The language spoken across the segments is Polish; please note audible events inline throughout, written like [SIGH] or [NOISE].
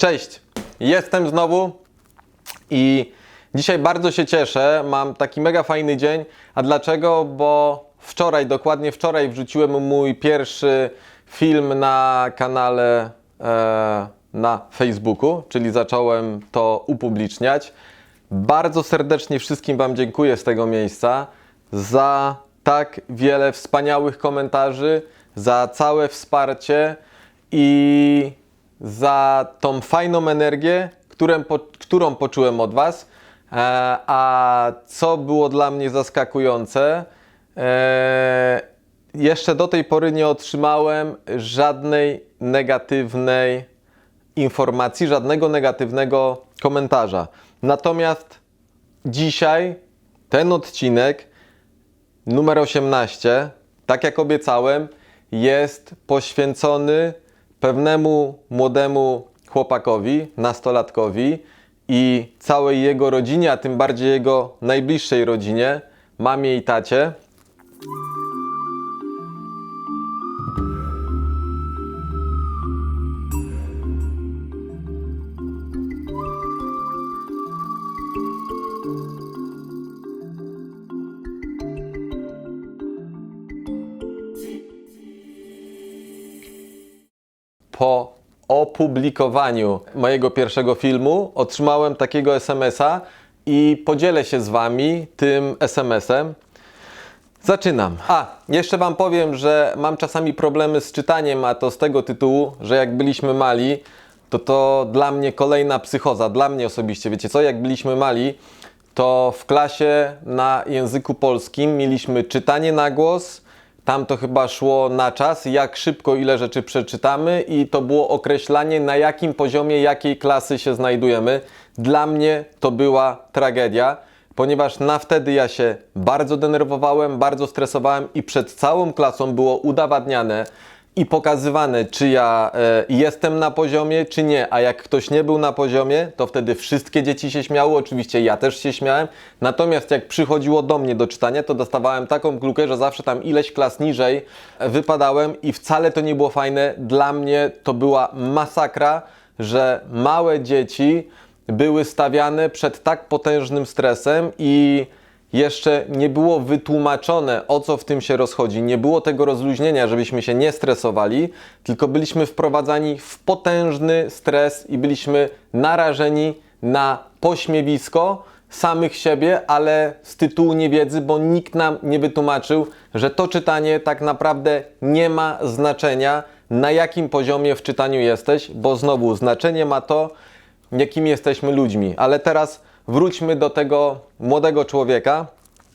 Cześć, jestem znowu i dzisiaj bardzo się cieszę. Mam taki mega fajny dzień. A dlaczego? Bo wczoraj, dokładnie wczoraj, wrzuciłem mój pierwszy film na kanale e, na Facebooku, czyli zacząłem to upubliczniać. Bardzo serdecznie wszystkim Wam dziękuję z tego miejsca za tak wiele wspaniałych komentarzy, za całe wsparcie i za tą fajną energię, którą, po, którą poczułem od Was. E, a co było dla mnie zaskakujące, e, jeszcze do tej pory nie otrzymałem żadnej negatywnej informacji, żadnego negatywnego komentarza. Natomiast dzisiaj ten odcinek numer 18, tak jak obiecałem, jest poświęcony pewnemu młodemu chłopakowi, nastolatkowi i całej jego rodzinie, a tym bardziej jego najbliższej rodzinie, mamie i tacie. Po opublikowaniu mojego pierwszego filmu otrzymałem takiego SMS-a i podzielę się z Wami tym SMS-em. Zaczynam. A, jeszcze Wam powiem, że mam czasami problemy z czytaniem, a to z tego tytułu, że jak byliśmy mali, to to dla mnie kolejna psychoza. Dla mnie osobiście, wiecie co, jak byliśmy mali, to w klasie na języku polskim mieliśmy czytanie na głos, tam to chyba szło na czas, jak szybko ile rzeczy przeczytamy i to było określanie na jakim poziomie jakiej klasy się znajdujemy. Dla mnie to była tragedia, ponieważ na wtedy ja się bardzo denerwowałem, bardzo stresowałem i przed całą klasą było udowadniane i pokazywane, czy ja e, jestem na poziomie, czy nie. A jak ktoś nie był na poziomie, to wtedy wszystkie dzieci się śmiały. Oczywiście ja też się śmiałem. Natomiast jak przychodziło do mnie do czytania, to dostawałem taką klukę, że zawsze tam ileś klas niżej wypadałem i wcale to nie było fajne. Dla mnie to była masakra, że małe dzieci były stawiane przed tak potężnym stresem i jeszcze nie było wytłumaczone, o co w tym się rozchodzi. Nie było tego rozluźnienia, żebyśmy się nie stresowali, tylko byliśmy wprowadzani w potężny stres i byliśmy narażeni na pośmiewisko samych siebie, ale z tytułu niewiedzy, bo nikt nam nie wytłumaczył, że to czytanie tak naprawdę nie ma znaczenia, na jakim poziomie w czytaniu jesteś, bo znowu znaczenie ma to, jakimi jesteśmy ludźmi. Ale teraz wróćmy do tego młodego człowieka.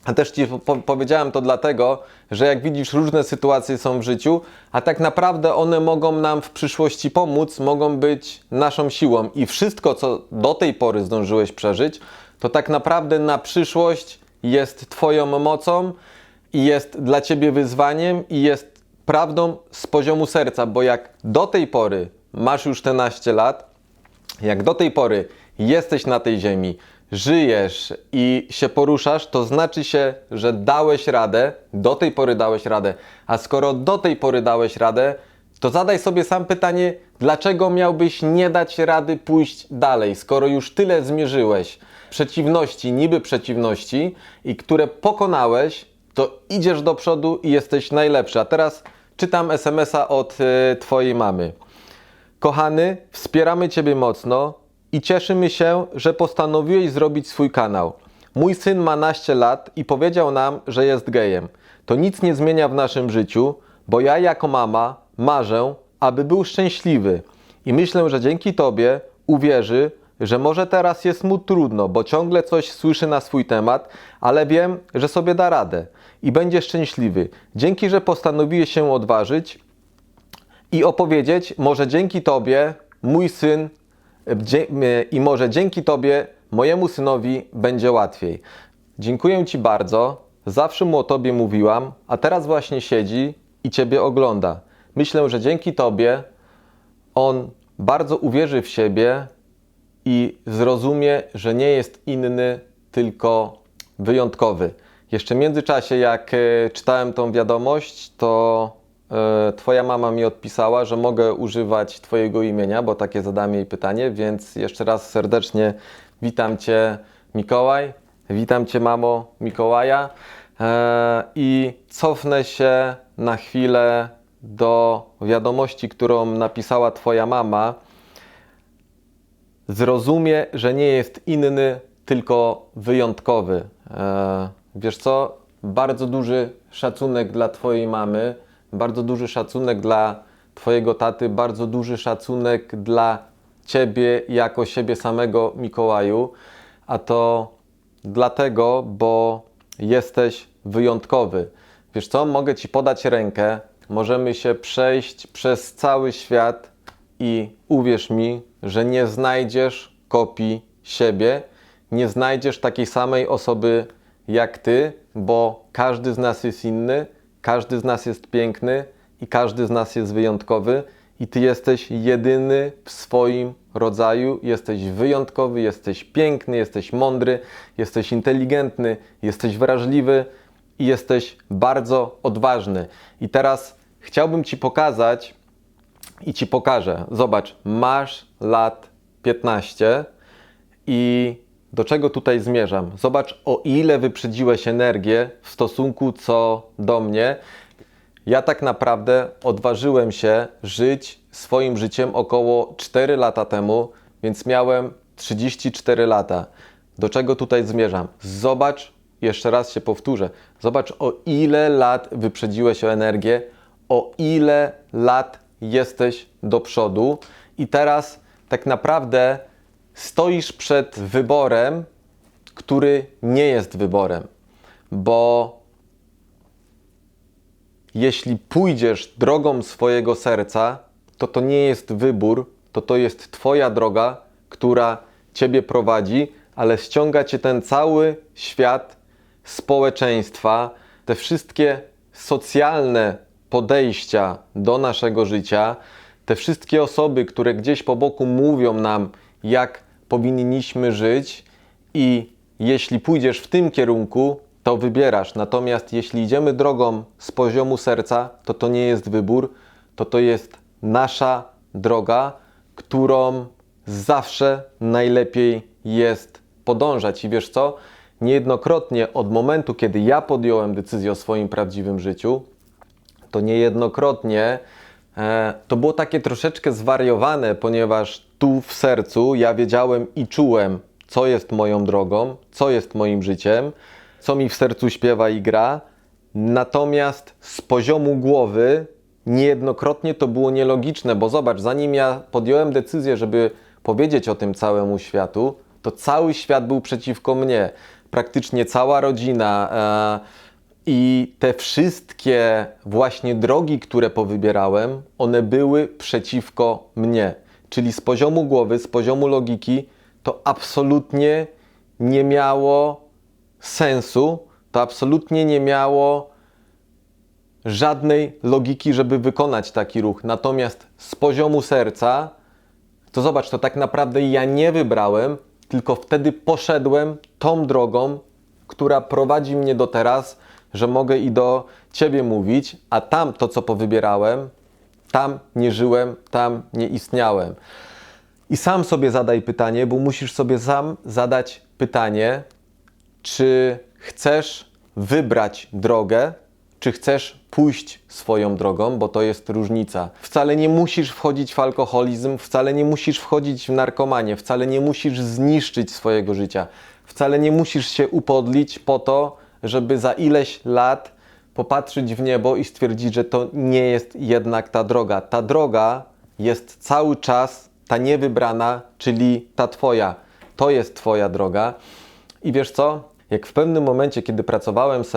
A też Ci po powiedziałem to dlatego, że jak widzisz, różne sytuacje są w życiu, a tak naprawdę one mogą nam w przyszłości pomóc, mogą być naszą siłą. I wszystko, co do tej pory zdążyłeś przeżyć, to tak naprawdę na przyszłość jest Twoją mocą i jest dla Ciebie wyzwaniem i jest prawdą z poziomu serca, bo jak do tej pory masz już te naście lat, jak do tej pory jesteś na tej ziemi, żyjesz i się poruszasz, to znaczy się, że dałeś radę, do tej pory dałeś radę. A skoro do tej pory dałeś radę, to zadaj sobie sam pytanie, dlaczego miałbyś nie dać rady pójść dalej, skoro już tyle zmierzyłeś przeciwności, niby przeciwności, i które pokonałeś, to idziesz do przodu i jesteś najlepszy. A teraz czytam SMS-a od y, Twojej mamy. Kochany, wspieramy Ciebie mocno i cieszymy się, że postanowiłeś zrobić swój kanał. Mój syn ma naście lat i powiedział nam, że jest gejem. To nic nie zmienia w naszym życiu, bo ja jako mama marzę, aby był szczęśliwy i myślę, że dzięki Tobie uwierzy, że może teraz jest mu trudno, bo ciągle coś słyszy na swój temat, ale wiem, że sobie da radę i będzie szczęśliwy. Dzięki, że postanowiłeś się odważyć i opowiedzieć, może dzięki Tobie mój syn i może dzięki Tobie mojemu synowi będzie łatwiej. Dziękuję Ci bardzo, zawsze mu o Tobie mówiłam, a teraz właśnie siedzi i Ciebie ogląda. Myślę, że dzięki Tobie on bardzo uwierzy w siebie i zrozumie, że nie jest inny, tylko wyjątkowy. Jeszcze w międzyczasie, jak e, czytałem tą wiadomość, to Twoja mama mi odpisała, że mogę używać Twojego imienia, bo takie zadałem jej pytanie, więc jeszcze raz serdecznie witam Cię, Mikołaj. Witam Cię, mamo Mikołaja. E, I cofnę się na chwilę do wiadomości, którą napisała Twoja mama. Zrozumie, że nie jest inny, tylko wyjątkowy. E, wiesz co? Bardzo duży szacunek dla Twojej mamy, bardzo duży szacunek dla Twojego taty, bardzo duży szacunek dla Ciebie jako siebie samego, Mikołaju. A to dlatego, bo jesteś wyjątkowy. Wiesz co? Mogę Ci podać rękę, możemy się przejść przez cały świat i uwierz mi, że nie znajdziesz kopii siebie, nie znajdziesz takiej samej osoby jak ty, bo każdy z nas jest inny, każdy z nas jest piękny i każdy z nas jest wyjątkowy i ty jesteś jedyny w swoim rodzaju, jesteś wyjątkowy, jesteś piękny, jesteś mądry, jesteś inteligentny, jesteś wrażliwy i jesteś bardzo odważny. I teraz chciałbym ci pokazać, i ci pokażę. Zobacz, masz lat 15 i do czego tutaj zmierzam? Zobacz, o ile wyprzedziłeś energię w stosunku co do mnie. Ja tak naprawdę odważyłem się żyć swoim życiem około 4 lata temu, więc miałem 34 lata. Do czego tutaj zmierzam? Zobacz, jeszcze raz się powtórzę, zobacz o ile lat wyprzedziłeś o energię, o ile lat jesteś do przodu i teraz tak naprawdę stoisz przed wyborem, który nie jest wyborem, bo jeśli pójdziesz drogą swojego serca, to to nie jest wybór, to to jest Twoja droga, która Ciebie prowadzi, ale ściąga Cię ten cały świat społeczeństwa, te wszystkie socjalne podejścia do naszego życia, te wszystkie osoby, które gdzieś po boku mówią nam, jak powinniśmy żyć, i jeśli pójdziesz w tym kierunku, to wybierasz. Natomiast jeśli idziemy drogą z poziomu serca, to to nie jest wybór, to to jest nasza droga, którą zawsze najlepiej jest podążać. I wiesz co? Niejednokrotnie od momentu, kiedy ja podjąłem decyzję o swoim prawdziwym życiu, to niejednokrotnie e, to było takie troszeczkę zwariowane, ponieważ tu w sercu ja wiedziałem i czułem, co jest moją drogą, co jest moim życiem, co mi w sercu śpiewa i gra. Natomiast z poziomu głowy niejednokrotnie to było nielogiczne, bo zobacz, zanim ja podjąłem decyzję, żeby powiedzieć o tym całemu światu, to cały świat był przeciwko mnie. Praktycznie cała rodzina. E, i te wszystkie właśnie drogi, które powybierałem, one były przeciwko mnie. Czyli z poziomu głowy, z poziomu logiki, to absolutnie nie miało sensu, to absolutnie nie miało żadnej logiki, żeby wykonać taki ruch. Natomiast z poziomu serca, to zobacz, to tak naprawdę ja nie wybrałem, tylko wtedy poszedłem tą drogą, która prowadzi mnie do teraz, że mogę i do Ciebie mówić, a tam to, co powybierałem, tam nie żyłem, tam nie istniałem. I sam sobie zadaj pytanie, bo musisz sobie sam zadać pytanie, czy chcesz wybrać drogę, czy chcesz pójść swoją drogą, bo to jest różnica. Wcale nie musisz wchodzić w alkoholizm, wcale nie musisz wchodzić w narkomanię, wcale nie musisz zniszczyć swojego życia, wcale nie musisz się upodlić po to, żeby za ileś lat popatrzeć w niebo i stwierdzić, że to nie jest jednak ta droga. Ta droga jest cały czas ta niewybrana, czyli ta Twoja. To jest Twoja droga. I wiesz co? Jak w pewnym momencie, kiedy pracowałem z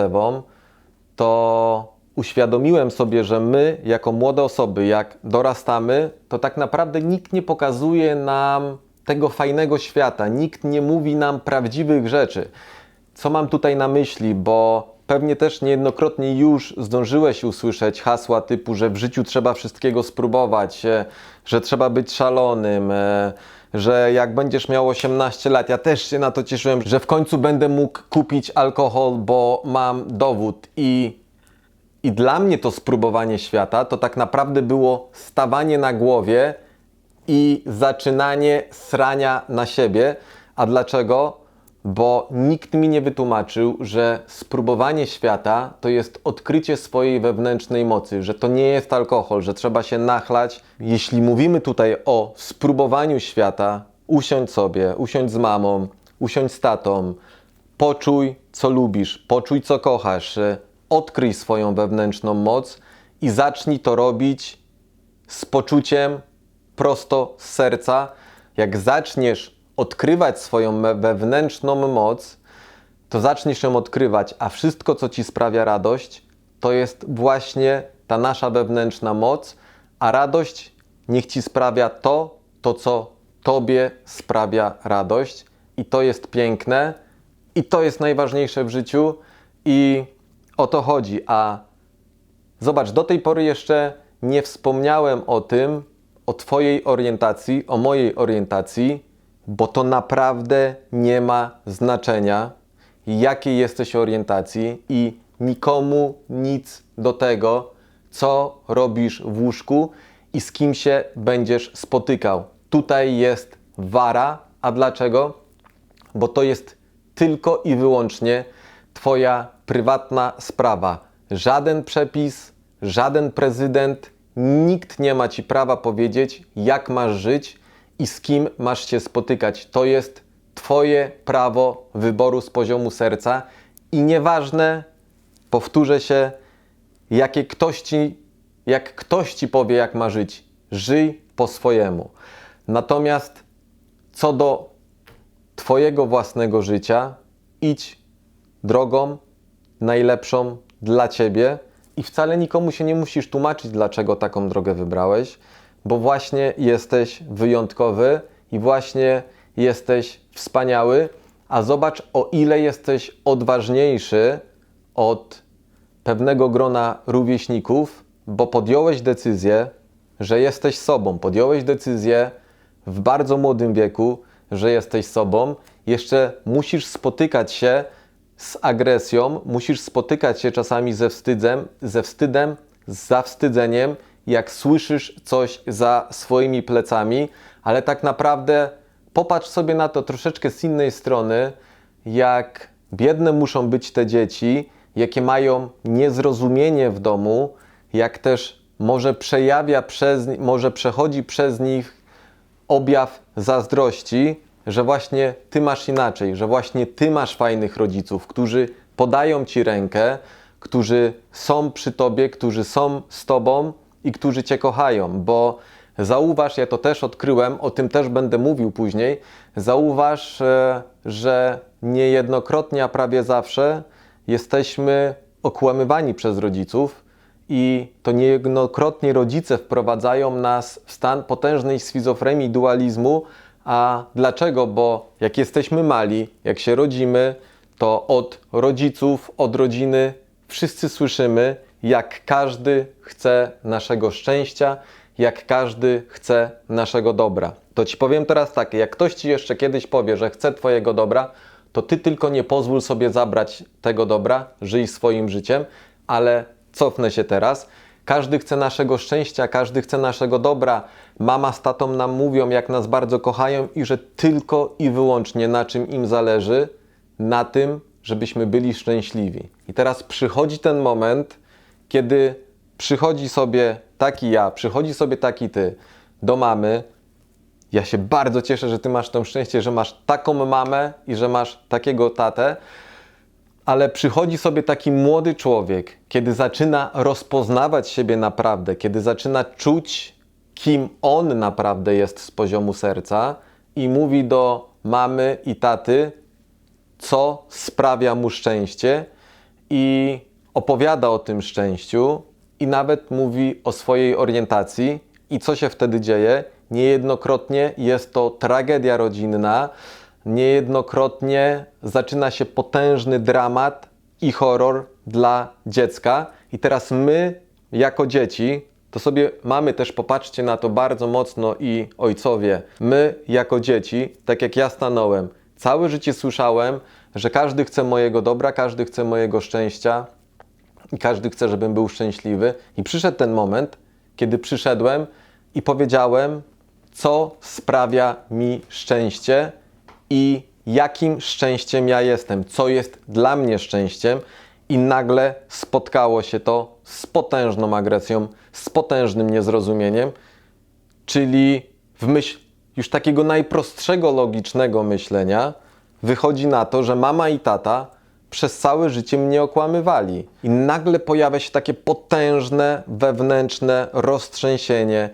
to uświadomiłem sobie, że my, jako młode osoby, jak dorastamy, to tak naprawdę nikt nie pokazuje nam tego fajnego świata, nikt nie mówi nam prawdziwych rzeczy. Co mam tutaj na myśli, bo pewnie też niejednokrotnie już zdążyłeś usłyszeć hasła typu, że w życiu trzeba wszystkiego spróbować, e, że trzeba być szalonym, e, że jak będziesz miał 18 lat, ja też się na to cieszyłem, że w końcu będę mógł kupić alkohol, bo mam dowód i I dla mnie to spróbowanie świata to tak naprawdę było stawanie na głowie i zaczynanie srania na siebie. A dlaczego? Bo nikt mi nie wytłumaczył, że spróbowanie świata to jest odkrycie swojej wewnętrznej mocy, że to nie jest alkohol, że trzeba się nachlać. Jeśli mówimy tutaj o spróbowaniu świata, usiądź sobie, usiądź z mamą, usiądź z tatą, poczuj co lubisz, poczuj co kochasz, e, odkryj swoją wewnętrzną moc i zacznij to robić z poczuciem prosto z serca. Jak zaczniesz odkrywać swoją wewnętrzną moc, to zaczniesz ją odkrywać, a wszystko, co ci sprawia radość, to jest właśnie ta nasza wewnętrzna moc, a radość niech ci sprawia to, to co tobie sprawia radość. I to jest piękne, i to jest najważniejsze w życiu, i o to chodzi. A Zobacz, do tej pory jeszcze nie wspomniałem o tym, o Twojej orientacji, o mojej orientacji, bo to naprawdę nie ma znaczenia, jakiej jesteś orientacji i nikomu nic do tego, co robisz w łóżku i z kim się będziesz spotykał. Tutaj jest wara, a dlaczego? bo to jest tylko i wyłącznie Twoja prywatna sprawa. Żaden przepis, żaden prezydent, nikt nie ma Ci prawa powiedzieć, jak masz żyć i z kim masz się spotykać. To jest Twoje prawo wyboru z poziomu serca i nieważne, powtórzę się, jakie ktoś ci, jak ktoś ci powie, jak ma żyć, żyj po swojemu. Natomiast co do Twojego własnego życia, idź drogą najlepszą dla Ciebie i wcale nikomu się nie musisz tłumaczyć, dlaczego taką drogę wybrałeś, bo właśnie jesteś wyjątkowy i właśnie jesteś wspaniały, a zobacz, o ile jesteś odważniejszy od pewnego grona rówieśników, bo podjąłeś decyzję, że jesteś sobą, podjąłeś decyzję w bardzo młodym wieku, że jesteś sobą, jeszcze musisz spotykać się z agresją, musisz spotykać się czasami ze wstydzem, ze wstydem, z zawstydzeniem, jak słyszysz coś za swoimi plecami, ale tak naprawdę popatrz sobie na to troszeczkę z innej strony, jak biedne muszą być te dzieci, jakie mają niezrozumienie w domu, jak też może przejawia przez, może przechodzi przez nich objaw zazdrości, że właśnie ty masz inaczej, że właśnie ty masz fajnych rodziców, którzy podają ci rękę, którzy są przy tobie, którzy są z tobą i którzy cię kochają, bo zauważ, ja to też odkryłem, o tym też będę mówił później, zauważ, e, że niejednokrotnie, a prawie zawsze jesteśmy okłamywani przez rodziców i to niejednokrotnie rodzice wprowadzają nas w stan potężnej schizofrenii, dualizmu. A dlaczego? Bo jak jesteśmy mali, jak się rodzimy, to od rodziców, od rodziny wszyscy słyszymy, jak każdy chce naszego szczęścia, jak każdy chce naszego dobra. To ci powiem teraz tak, jak ktoś ci jeszcze kiedyś powie, że chce twojego dobra, to ty tylko nie pozwól sobie zabrać tego dobra, żyj swoim życiem, ale cofnę się teraz. Każdy chce naszego szczęścia, każdy chce naszego dobra. Mama z tatą nam mówią, jak nas bardzo kochają i że tylko i wyłącznie na czym im zależy, na tym, żebyśmy byli szczęśliwi. I teraz przychodzi ten moment, kiedy przychodzi sobie taki ja, przychodzi sobie taki ty do mamy. Ja się bardzo cieszę, że ty masz to szczęście, że masz taką mamę i że masz takiego tatę ale przychodzi sobie taki młody człowiek, kiedy zaczyna rozpoznawać siebie naprawdę, kiedy zaczyna czuć, kim on naprawdę jest z poziomu serca i mówi do mamy i taty, co sprawia mu szczęście i opowiada o tym szczęściu i nawet mówi o swojej orientacji i co się wtedy dzieje. Niejednokrotnie jest to tragedia rodzinna, niejednokrotnie zaczyna się potężny dramat i horror dla dziecka. I teraz my, jako dzieci, to sobie mamy też, popatrzcie na to bardzo mocno i ojcowie, my, jako dzieci, tak jak ja stanąłem, całe życie słyszałem, że każdy chce mojego dobra, każdy chce mojego szczęścia. I każdy chce, żebym był szczęśliwy. I przyszedł ten moment, kiedy przyszedłem i powiedziałem, co sprawia mi szczęście i jakim szczęściem ja jestem, co jest dla mnie szczęściem. I nagle spotkało się to z potężną agresją, z potężnym niezrozumieniem, czyli w myśl już takiego najprostszego logicznego myślenia wychodzi na to, że mama i tata przez całe życie mnie okłamywali. I nagle pojawia się takie potężne wewnętrzne roztrzęsienie,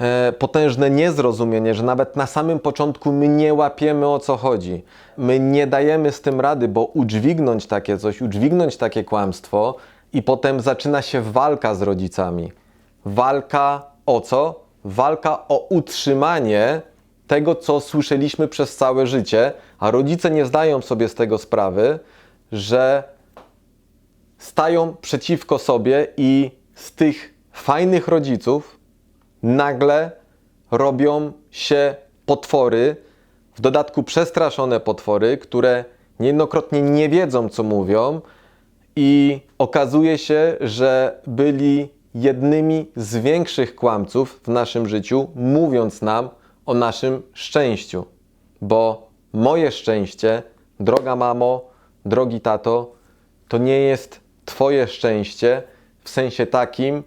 e, potężne niezrozumienie, że nawet na samym początku my nie łapiemy o co chodzi. My nie dajemy z tym rady, bo udźwignąć takie coś, udźwignąć takie kłamstwo i potem zaczyna się walka z rodzicami. Walka o co? Walka o utrzymanie tego, co słyszeliśmy przez całe życie, a rodzice nie zdają sobie z tego sprawy, że stają przeciwko sobie i z tych fajnych rodziców nagle robią się potwory, w dodatku przestraszone potwory, które niejednokrotnie nie wiedzą, co mówią, i okazuje się, że byli jednymi z większych kłamców w naszym życiu, mówiąc nam o naszym szczęściu. Bo moje szczęście, droga mamo, drogi tato, to nie jest Twoje szczęście w sensie takim,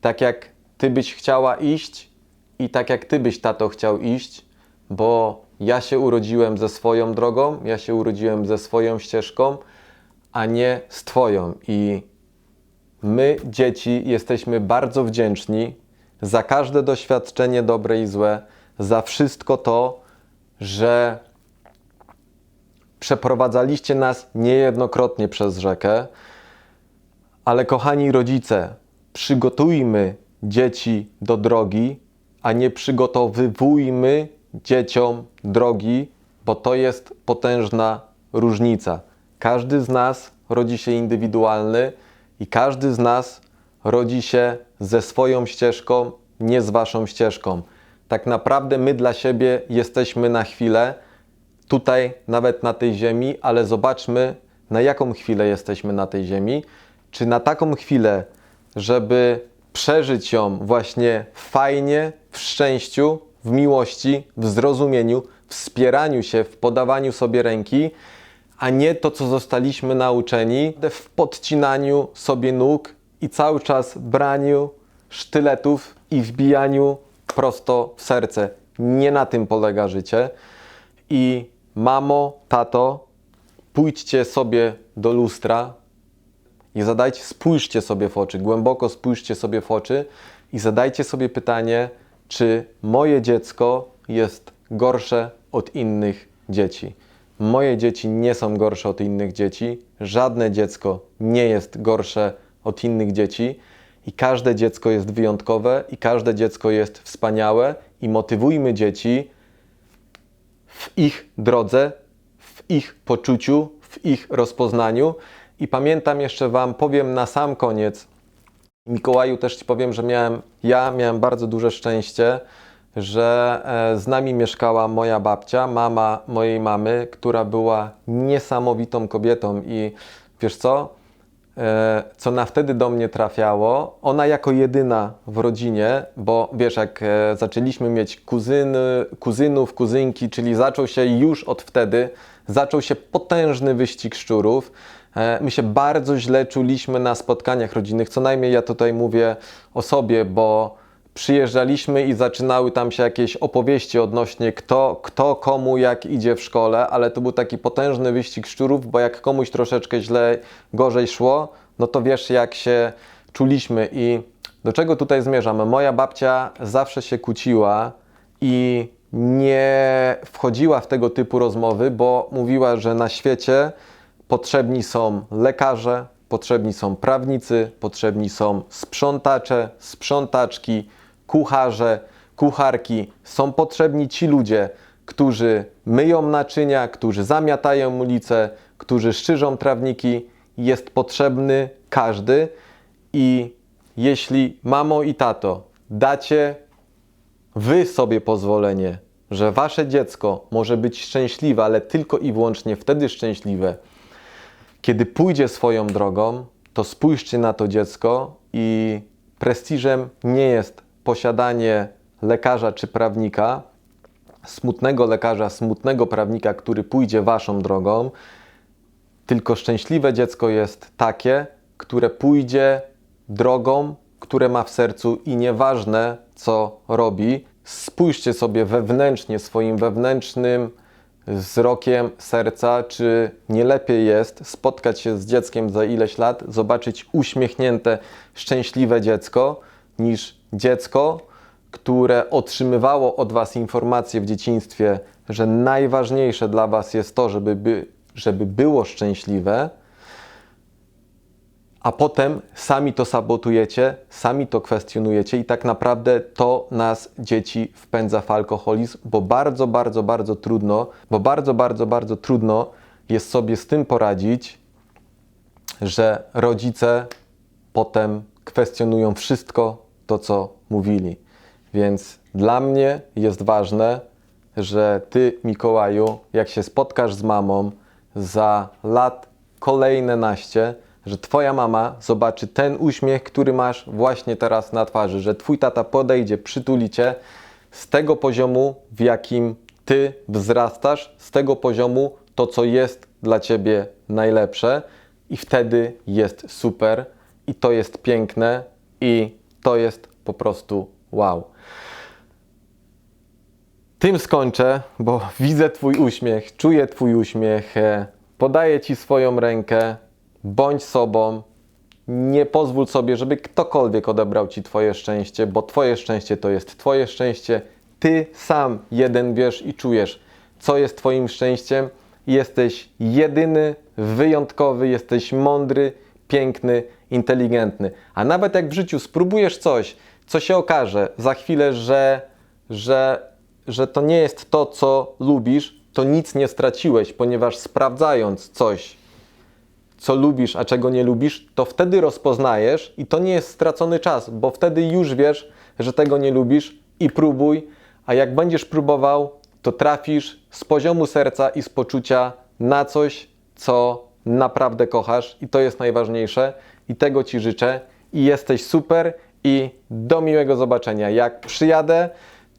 tak jak Ty byś chciała iść i tak jak Ty byś, tato, chciał iść, bo ja się urodziłem ze swoją drogą, ja się urodziłem ze swoją ścieżką, a nie z Twoją. I my, dzieci, jesteśmy bardzo wdzięczni za każde doświadczenie dobre i złe, za wszystko to, że przeprowadzaliście nas niejednokrotnie przez rzekę. Ale kochani rodzice, przygotujmy dzieci do drogi, a nie przygotowywujmy dzieciom drogi, bo to jest potężna różnica. Każdy z nas rodzi się indywidualny i każdy z nas rodzi się ze swoją ścieżką, nie z waszą ścieżką. Tak naprawdę my dla siebie jesteśmy na chwilę, tutaj, nawet na tej ziemi, ale zobaczmy, na jaką chwilę jesteśmy na tej ziemi. Czy na taką chwilę, żeby przeżyć ją właśnie fajnie, w szczęściu, w miłości, w zrozumieniu, wspieraniu się, w podawaniu sobie ręki, a nie to, co zostaliśmy nauczeni w podcinaniu sobie nóg i cały czas braniu sztyletów i wbijaniu prosto w serce. Nie na tym polega życie. I mamo, tato, pójdźcie sobie do lustra i zadajcie, spójrzcie sobie w oczy, głęboko spójrzcie sobie w oczy i zadajcie sobie pytanie, czy moje dziecko jest gorsze od innych dzieci. Moje dzieci nie są gorsze od innych dzieci, żadne dziecko nie jest gorsze od innych dzieci i każde dziecko jest wyjątkowe i każde dziecko jest wspaniałe i motywujmy dzieci w ich drodze, w ich poczuciu, w ich rozpoznaniu. I pamiętam jeszcze Wam, powiem na sam koniec, Mikołaju też Ci powiem, że miałem, ja miałem bardzo duże szczęście, że e, z nami mieszkała moja babcia, mama mojej mamy, która była niesamowitą kobietą i wiesz co? E, co na wtedy do mnie trafiało, ona jako jedyna w rodzinie, bo wiesz, jak e, zaczęliśmy mieć kuzyny, kuzynów, kuzynki, czyli zaczął się już od wtedy, zaczął się potężny wyścig szczurów. E, My się bardzo źle czuliśmy na spotkaniach rodzinnych, co najmniej ja tutaj mówię o sobie, bo przyjeżdżaliśmy i zaczynały tam się jakieś opowieści odnośnie kto, kto komu jak idzie w szkole, ale to był taki potężny wyścig szczurów, bo jak komuś troszeczkę źle, gorzej szło, no to wiesz jak się czuliśmy i do czego tutaj zmierzamy? Moja babcia zawsze się kłóciła i nie wchodziła w tego typu rozmowy, bo mówiła, że na świecie potrzebni są lekarze, potrzebni są prawnicy, potrzebni są sprzątacze, sprzątaczki, kucharze, kucharki. Są potrzebni ci ludzie, którzy myją naczynia, którzy zamiatają ulice, którzy szczyżą trawniki. Jest potrzebny każdy i jeśli mamo i tato dacie wy sobie pozwolenie, że wasze dziecko może być szczęśliwe, ale tylko i wyłącznie wtedy szczęśliwe, kiedy pójdzie swoją drogą, to spójrzcie na to dziecko i prestiżem nie jest posiadanie lekarza czy prawnika, smutnego lekarza, smutnego prawnika, który pójdzie waszą drogą, tylko szczęśliwe dziecko jest takie, które pójdzie drogą, które ma w sercu i nieważne co robi, spójrzcie sobie wewnętrznie, swoim wewnętrznym wzrokiem serca, czy nie lepiej jest spotkać się z dzieckiem za ileś lat, zobaczyć uśmiechnięte, szczęśliwe dziecko, niż dziecko, które otrzymywało od Was informacje w dzieciństwie, że najważniejsze dla Was jest to, żeby, by, żeby było szczęśliwe, a potem sami to sabotujecie, sami to kwestionujecie i tak naprawdę to nas dzieci wpędza w alkoholizm, bo bardzo, bardzo, bardzo trudno, bo bardzo, bardzo, bardzo trudno jest sobie z tym poradzić, że rodzice potem kwestionują wszystko to, co mówili. Więc dla mnie jest ważne, że ty, Mikołaju, jak się spotkasz z mamą za lat kolejne naście, że twoja mama zobaczy ten uśmiech, który masz właśnie teraz na twarzy, że twój tata podejdzie, przytuli cię z tego poziomu, w jakim ty wzrastasz, z tego poziomu to, co jest dla ciebie najlepsze. I wtedy jest super. I to jest piękne. I to jest po prostu wow. Tym skończę, bo [LAUGHS] widzę Twój uśmiech, czuję Twój uśmiech, e, podaję Ci swoją rękę, bądź sobą, nie pozwól sobie, żeby ktokolwiek odebrał Ci Twoje szczęście, bo Twoje szczęście to jest Twoje szczęście. Ty sam jeden wiesz i czujesz, co jest Twoim szczęściem. Jesteś jedyny, wyjątkowy, jesteś mądry, piękny, inteligentny. A nawet jak w życiu spróbujesz coś, co się okaże za chwilę, że, że, że to nie jest to, co lubisz, to nic nie straciłeś, ponieważ sprawdzając coś, co lubisz, a czego nie lubisz, to wtedy rozpoznajesz i to nie jest stracony czas, bo wtedy już wiesz, że tego nie lubisz i próbuj, a jak będziesz próbował, to trafisz z poziomu serca i z poczucia na coś, co naprawdę kochasz i to jest najważniejsze i tego Ci życzę i jesteś super i do miłego zobaczenia. Jak przyjadę,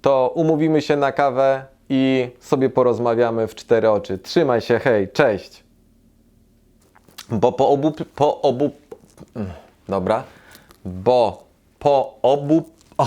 to umówimy się na kawę i sobie porozmawiamy w cztery oczy. Trzymaj się, hej, cześć! Bo po obu, po obu, mm, dobra, bo po obu, o